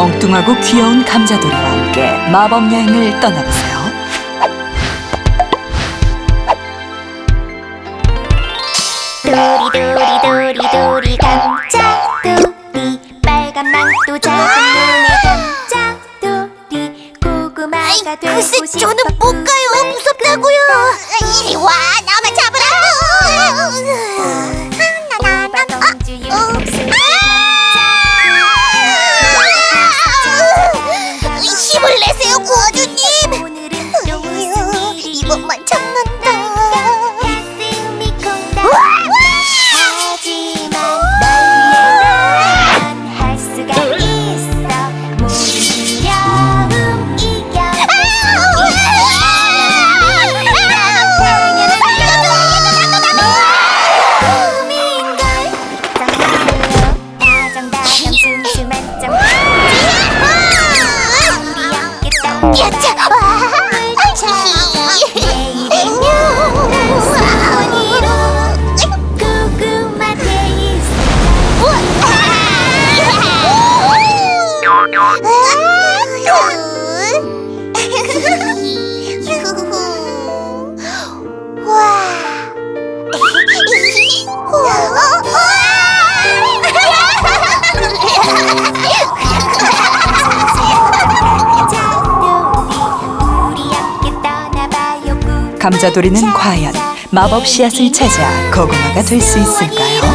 엉뚱하고 귀여운 감자돌이와 함께 마법 여행을 떠나보세요. 도리 도리 도리 도리 감자돌이 빨간 망토 작은 눈의 감자돌이 고구마가 되고 글쎄 싶어 저는 못 가요 다정다감 슴슴한 점. 우리 함께 떠나 야차 감자돌이는 과연 마법 씨앗을 찾아 고구마가 될 수 있을까요?